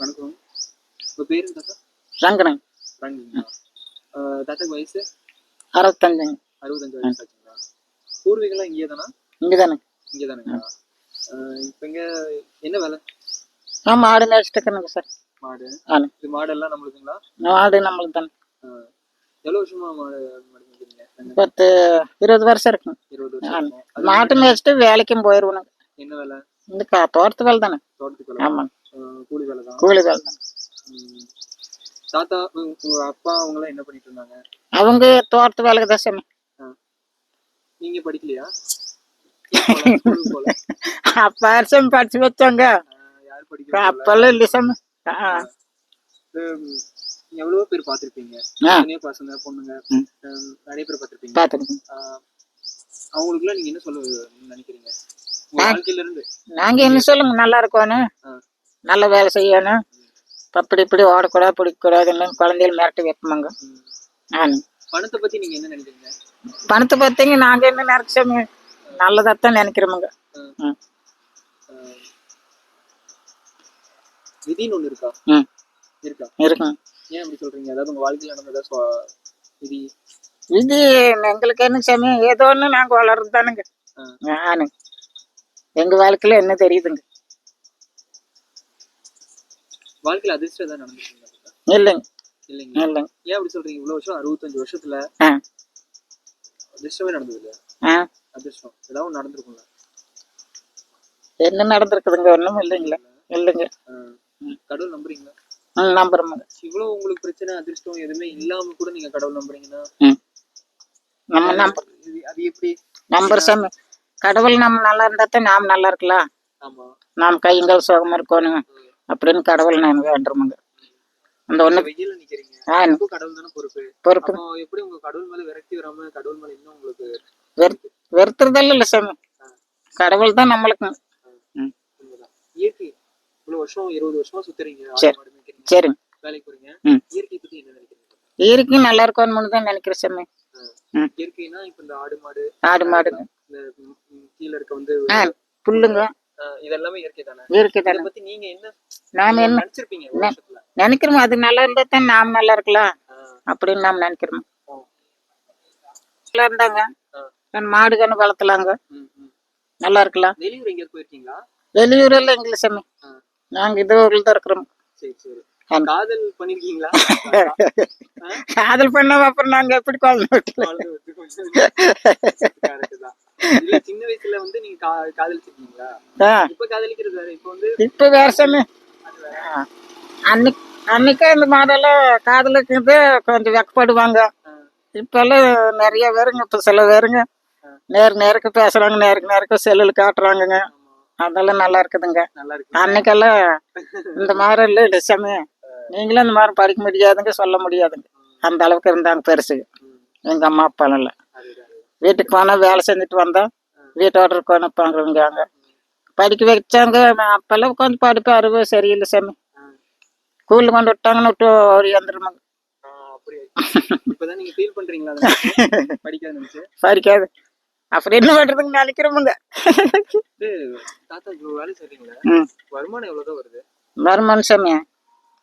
வணக்கம். உங்க பேரு தாத்தா? ரங்கனங்க ரங்கிங்களா ஆஹ் தாத்தாக்கு வயசு? அறுபத்தஞ்சுங்க அறுபத்தஞ்சு வயசு ஆச்சுங்களா? பூர்வீகம்லாம் இங்கே தானா? இங்கே தானே இங்கே தானுங்களா இப்போ இங்கே என்ன வேலை? நான் மாடு மேய்ச்சிட்டு சார். மாடு. இது மாடெல்லாம் நம்மளுக்குங்களா மாடு நம்மளுக்கு தானே. எவ்வளோ வருஷமா மாடு பத்து இருபது வருஷம் இருக்குங்க இருபது வருஷம் இருக்கும். மாட்டு மேய்ச்சிட்டு வேலைக்கும் போயிடுவோனுங்க என்ன வேலை? இந்த தோட்டத்து வேலை தானே. தோட்டத்துக்கு ஆஹ் கூலி வேலை தான். கூலி வேலை தான். தாத்தா உங்க அப்பா அவங்களாம் என்ன பண்ணிட்டு இருந்தாங்க? அவங்க தோட்டத்து வேலைக்கு தான் சாமி நீங்க படிக்கலையா? அப்போ வருஷம் படிச்சு வச்சோங்க. அப்பெல்லாம் இல்லை சாமி. எவ்வளவோ பேர் பார்த்திருப்பீங்க. நிறைய பசங்க பொண்ணுங்க நிறைய பேர் பார்த்திருப்பீங்க. அவங்களுக்குலாம் நீங்க என்ன சொல்ல நினைக்கிறீங்க? வாழ்க்கையில இருந்து? நாங்கள் என்ன சொல்லுங்க நல்லா இருக்கணும் ஆ. நல்ல வேலை செய்யணும். அப்படி இப்படி ஓடக்கூடாது பிடிக்கக்கூடாதுன்னு குழந்தைகள் மிரட்டி வைப்போங்க. ம். ஆனு பணத்தை பத்தி நீங்க என்ன நினைக்கிறீங்க? பணத்தை பார்த்தீங்க நாங்கள் என்ன நினைச்சோங்க நல்லதாகத்தான் நினைக்கிறோமுங்க. ம் விதின்னு ஒண்ணு இருக்கா? ம் இருக்கா? இருக்குங்க ஏன் அப்படி சொல்றீங்க? அதாவது உங்க வாழ்க்கையில நடந்ததா விதி இது எங்களுக்கு என்ன சாமி? ஏதோ ஒன்று நாங்கள் வளர்றது தானுங்க. ஆனு எங்கள் வாழ்க்கையில் என்ன தெரியுதுங்க? வாழ்க்கையில அதிர்ஷ்டம் தான் நடந்துருக்கீங்க இல்லைங்க. இல்லைங்க இல்லைங்க. ஏன் அப்படி சொல்றீங்க? இவ்வளவு வருஷம் அறுபத்தஞ்சு வருஷத்துல அதிர்ஷ்டமே நடந்தது இல்லையா அதிர்ஷ்டம். ஏதாவது நடந்திருக்கும்ல? என்ன நடந்திருக்குதுங்க? ஒன்றும் இல்லைங்களா. இல்லைங்க. கடவுள் நம்புறீங்களா? ம் நம்புறோமுங்க. இவ்வளவு உங்களுக்கு பிரச்சனை அதிர்ஷ்டம் எதுவுமே இல்லாம கூட நீங்க கடவுள் நம்புறீங்கன்னா? நம்ம நம்ப அது எப்படி? நம்புற சாமி கடவுள் நம்ம நல்லா இருந்தா தான் நாம் நல்லா இருக்கலாம். ஆமா. நாம் கைங்கள் சுகமாக இருக்கணும் அப்படின்னு கடவுள் நான் வேண்டுறோமுங்க அந்த ஒன்று வெயில நிக்கிறீங்க. ஆ அதுக்கும் கடவுள் தானே பொறுப்பு. பொறுப்பு. எப்படி உங்க கடவுள் மேல விரக்தி வராம கடவுள் மேல இன்னும் உங்களுக்கு வெறு வெறுத்துறதெல்லாம் இல்லை சாமி. கடவுள் தான் நம்மளுக்கு. இயற்கை. இவ்வளவு வருஷம் இருபது வருஷமா சுத்துறீங்க. சரி. மாடு சரிங்க. வேலைக்கு போறீங்க. இயற்கை பத்தி என்ன நினைக்கிறீங்க? இயற்கையும் நல்லா இருக்கணும்னு தான் நினைக்கிறேன் சாமி. இயற்கைனா இப்ப இந்த ஆடு மாடு ஆடு மாடுங்க இந்த ம், ம், கீழ இருக்க வந்து புல்லுங்க. இதெல்லாமே இயற்கை தானே? இயற்கை தானே. பத்தி நீங்க என்ன நாம் என்ன நினைக்கிறோம் அது நல்லா இருந்தா தான் நாம் நல்லா இருக்கலாம் அப்படின்னு நாம் நினைக்கிறோம். நல்லா இருந்தாங்க. மாடு கண்ணு வளர்த்தலாங்க. நல்லா இருக்கலாம். வெளியூர் எல்லாம் எங்களை சாமி. நாங்க இது ஊரில் தான் இருக்கிறோம். சரி சரி. ஆமா. காதல் பண்ணிருக்கீங்களா? காதல் பண்ண அப்புறம் நாங்க எப்படி குழந்தை சின்ன வயசுல வந்து நீங்க காதலிச்சிருக்கீங்களா? இப்ப காதலிக்கிறது வேற இப்ப வந்து இப்ப வேற சாமி. ஆ. அன்னைக்கு அன்னைக்கே இந்த மாடெல்லாம் காதலுக்கு கொஞ்சம் வெக்கப்படுவாங்க. இப்பெல்லாம் நிறைய பேருங்க இப்போ சில பேருங்க. நேருக்கு நேருக்கு பேசுறாங்க நேருக்கு நேருக்கு செல்லில் காட்டுறாங்கங்க. அதெல்லாம் நல்லா இருக்குதுங்க. அன்னைக்கெல்லாம் இந்த மாதிரி இல்லை இல்லை சாமி. நீங்களும் இந்த மாதிரி படிக்க முடியாதுங்க சொல்ல முடியாதுங்க. அந்த அளவுக்கு இருந்தாங்க பெருசு. எங்கள் அம்மா அப்பாலாம் அதுதான். வீட்டுக்கு போனால் வேலை செஞ்சுட்டு வந்தோம் வீட்டோட இருக்கணும் அனுப்பாங்கிறவங்க படிக்க வச்சாங்க அப்பெல்லாம் கொஞ்சம் படிப்பு அறிவு சரியில்லை சாமி. ஸ்கூலில் கொண்டு விட்டாங்கன்னு விட்டு ஒரு வந்துருமாங்க? படிக்காத அப்படி என்ன பண்ணுறதுன்னு நினைக்கிறோமுங்க. வருமானம் எவ்வளவுதான் வருது? வருமானம் சாமி.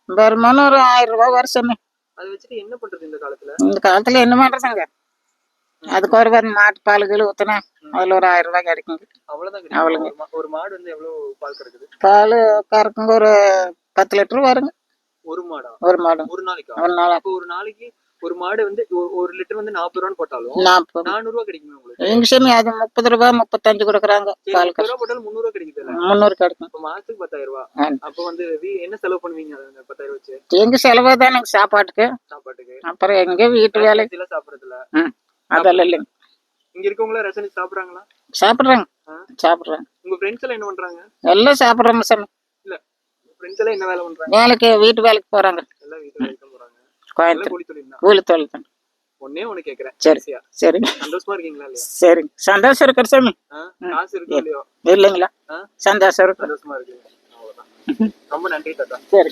வருமானம் ஒரு ஆயிரம் ரூபாய் வரும் சாமி. அதை வச்சுட்டு என்ன பண்றது இந்த காலத்துல? இந்த காலத்தில் என்ன பண்ணுறதுங்க அதுக்கு ஒரு வந்து மாட்டு பாலுகள் ஊற்றினா அதில் ஒரு ஆயிரம் ரூபாய் கிடைக்குங்க. அவ்வளவுதான் மா- ஒரு மாடு வந்து எவ்வளவு பால் கறக்குது? பால் கறக்குங்க ஒரு பத்து லிட்டர் வருங்க. ஒரு மாடா? ஒரு மாடு. ஒரு நாளைக்கா? ஒரு நாள். அப்போ ஒரு நாளைக்கு ஒரு மாடு வந்து ஒரு- லிட்டர் வந்து நாற்பது ரூபான்னு போட்டாலும் நானூறு ரூபா கிடைக்குமே உங்களுக்கு? எங்க சாமி அது முப்பது ரூபாய் முப்பத்தஞ்சு கொடுக்குறாங்க. முப்பது ரூபா போட்டாலும் முந்நூறு ரூபா கிடைக்குது முந்நூறு கிடைக்கும். அப்ப மாசத்துக்கு பத்தாயிரம் ரூபாய் ஆ. அப்ப வந்து என்ன செலவு பண்ணுவீங்க அந்த பத்தாயிரம் வச்சு? எங்க செலவு தானே சாப்பாட்டுக்கு. சாப்பாட்டுக்கு. அப்புறம் எங்க வீட்டு வேலை. சாப்பிடறதுல? அதெல்லாம் இல்லைங்க. இங்க இருக்கவங்கள ரசனி சாப்பிடுறாங்களா? சாப்பிட்றாங்க? சாப்பிட்றாங்க. உங்க ஃப்ரெண்ட்ஸ் எல்லாம் என்ன பண்றாங்க? எல்லாம் சாப்பிட்றாங்க சாமி. ஃப்ரெண்ட்ஸ் எல்லாம் என்ன வேலை பண்றாங்க? வேலைக்கு வீட்டு வேலைக்கு போறாங்க. எல்லாம் வீட்டுல வேலைக்கு போறாங்க. கோயம்புத்தூர். கூலி தொழில் தான். கூலி தொழில் தான். ஒன்னே ஒண்ணு கேக்குறேன். சரி. சரிங்க. சந்தோஷமா இருக்கீங்களா இல்லையா? சரிங்க. சந்தோஷம் இருக்கிற சாமி? காசு இருக்கோ இல்லையோ? இல்லைங்களா? சந்தோஷம் சந்தோஷமா இருக்கு ரொம்ப நன்றி தாத்தா. சரி.